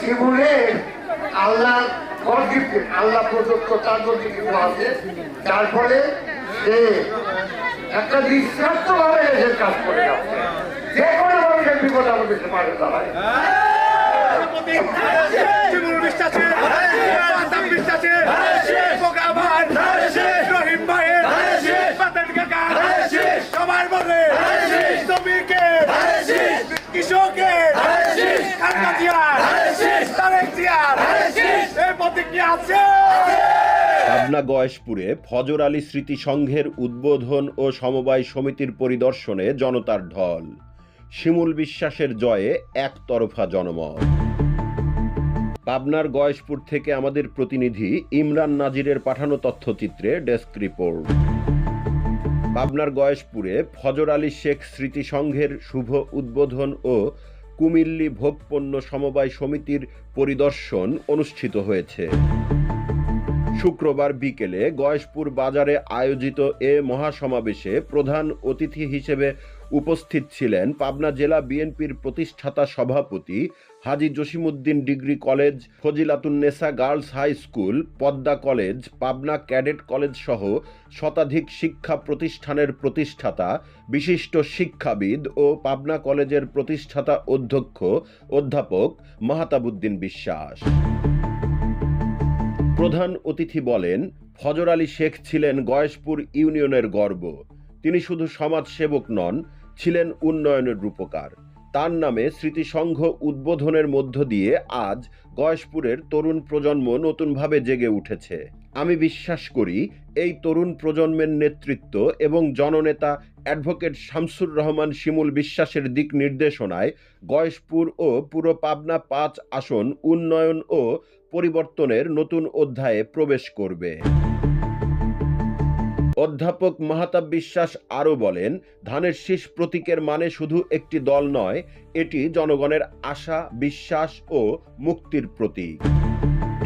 জীবনের আল্লাহ আল্লাহ প্রদত্ত তার মধ্যে কিছু আছে। যার ফলে সে একটা নিঃস্বার্থ ভাবে এসে কাজ করে যাচ্ছে। যে কোনো মানুষের বিপদ আমাদের সে দাঁড়ায় শিমুল বিশ্বাসে আসাম বিশ্বাসে মোকাবার রহিম ভাইয়ের বাতেন কাকা সবার বলে শ্রমিকের কৃষকের খালকা জিয়ার তারেক জিয়ার এই প্রতিক্রিয়া আছে পাবনা গয়েশপুরে ফজর আলী স্মৃতি সংঘের উদ্বোধন ও সমবায় সমিতির পরিদর্শনে জনতার ঢল। শিমুল বিশ্বাসের জয়ে একতরফা জনমত। পাবনার গয়েশপুর থেকে আমাদের প্রতিনিধি ইমরান নাজিরের পাঠানো তথ্যচিত্রে ডেস্ক রিপোর্ট। পাবনার গয়েশপুরে ফজর আলী শেখ স্মৃতি সংঘের শুভ উদ্বোধন ও কুমিল্লি ভোগপণ্য সমবায় সমিতির পরিদর্শন অনুষ্ঠিত হয়েছে। শুক্রবার বিকেলে গয়েশপুর বাজারে আয়োজিত এ মহাসমাবেশে প্রধান অতিথি হিসেবে উপস্থিত ছিলেন পাবনা জেলা বিএনপির প্রতিষ্ঠাতা সভাপতি Haji Jasimuddin degree college Fazilatunnesa girls high school, Padma college, Pabna cadet college সহ শতাধিক শিক্ষা প্রতিষ্ঠানের প্রতিষ্ঠাতা, বিশিষ্ট শিক্ষাবিদ ও পাবনা কলেজের প্রতিষ্ঠাতা অধ্যক্ষ, অধ্যাপক মাহাতাবুদ্দিন বিশ্বাস। প্রধান অতিথি বলেন, ফজর আলী শেখ ছিলেন গয়েশপুর ইউনিয়নের গর্ব। তিনি শুধু সমাজসেবক নন ছিলেন উন্নয়নের রূপকার। তার নামে স্মৃতিসংঘ উদ্বোধনের মধ্য দিয়ে আজ গয়েশপুরের তরুণ প্রজন্ম নতুনভাবে জেগে উঠেছে। আমি বিশ্বাস করি, এই তরুণ প্রজন্মের নেতৃত্ব এবং জননেতা অ্যাডভোকেট শামসুর রহমান শিমুল বিশ্বাসের দিক নির্দেশনায় গয়েশপুর ও পুরো পাবনা পাঁচ আসন উন্নয়ন ও পরিবর্তনের নতুন অধ্যায়ে প্রবেশ করবে। অধ্যাপক মাহাতাব বিশ্বাস আরও বলেন, ধানের শীষ প্রতীকের মানে শুধু একটি দল নয়, এটি জনগণের আশা, বিশ্বাস ও মুক্তির প্রতীক।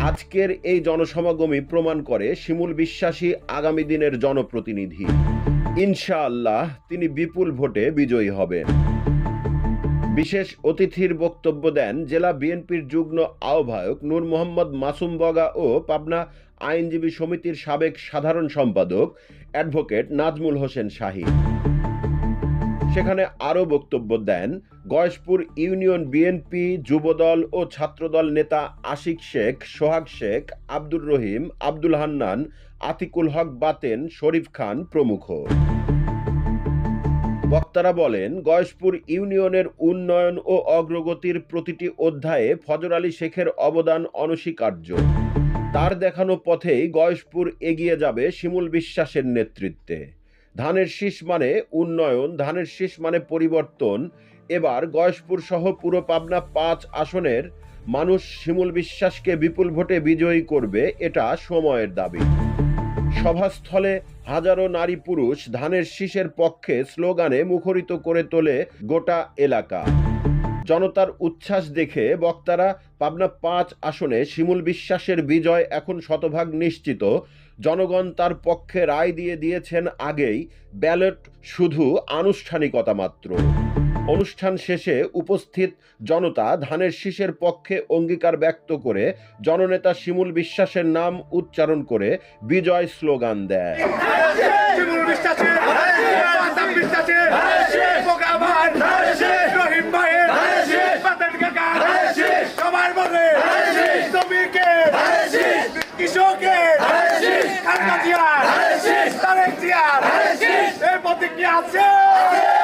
আজকের এই জনসমাগমই প্রমাণ করে শিমুল বিশ্বাসী আগামী দিনের জনপ্রতিনিধি। ইনশাআল্লাহ তিনি বিপুল ভোটে বিজয়ী হবেন। বিশেষ অতিথির বক্তব্য দেন জেলা বিএনপির যুগ্ম আহ্বায়ক নূর মোহাম্মদ মাসুম বগা ও পাবনা আইনজীবী সমিতির সাবেক সাধারণ সম্পাদক অ্যাডভোকেট নাজমুল হোসেন শাহী। সেখানে আরও বক্তব্য দেন গয়েশপুর ইউনিয়ন বিএনপি যুবদল ও ছাত্রদল নেতা আশিক শেখ, সোহাগ শেখ, আব্দুর রহিম, আব্দুল হান্নান, আতিকুল হক বাতেন, শরীফ খান প্রমুখ। বক্তারা বলেন, গয়েশপুর ইউনিয়নের উন্নয়ন ও অগ্রগতির প্রতিটি অধ্যায়ে ফজর আলী শেখের অবদান অনস্বীকার্য। তার দেখানো পথেই গয়েশপুর এগিয়ে যাবে শিমুল বিশ্বাসের নেতৃত্বে। ধানের শীষ মানে উন্নয়ন, ধানের শীষ মানে পরিবর্তন। এবার গয়েশপুর সহ পুরো পাবনা পাঁচ আসনের মানুষ শিমুল বিশ্বাসকে বিপুল ভোটে বিজয়ী করবে, এটা সময়ের দাবি। সভাস্থলে হাজারো নারী পুরুষ ধানের শীষের পক্ষে স্লোগানে মুখরিত করে তোলে গোটা এলাকা। জনতার উচ্ছ্বাস দেখে বক্তারা পাবনা পাঁচ আসনে শিমুল বিশ্বাসের বিজয় এখন শতভাগ নিশ্চিত। জনগণ তার পক্ষে রায় দিয়ে দিয়েছেন আগেই। ব্যালট শুধু আনুষ্ঠানিকতা মাত্র। অনুষ্ঠান শেষে উপস্থিত জনতা ধানের শীষের পক্ষে অঙ্গীকার ব্যক্ত করে জননেতা শিমুল বিশ্বাসের নাম উচ্চারণ করে বিজয় স্লোগান দেয়। প্রতিক্রিয়া আছে?